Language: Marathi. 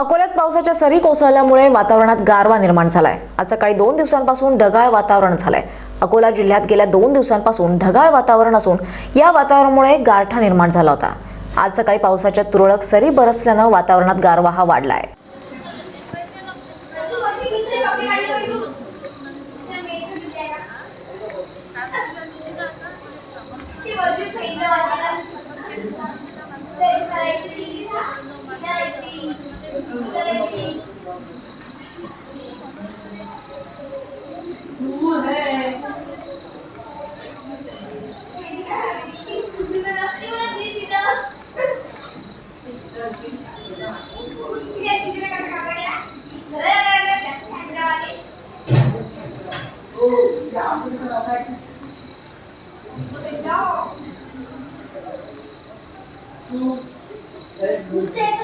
अकोल्यात पावसाच्या सरी कोसळल्यामुळे वातावरणात गारवा निर्माण झालाय. आज सकाळी दोन दिवसांपासून ढगाळ वातावरण झालंय. अकोला जिल्ह्यात गेल्या दोन दिवसांपासून ढगाळ वातावरण असून या वातावरणामुळे गारठा निर्माण झाला होता. आज सकाळी पावसाच्या तुरळक सरी बरसल्यानं वातावरणात गारवा हा वाढलाय. Two, and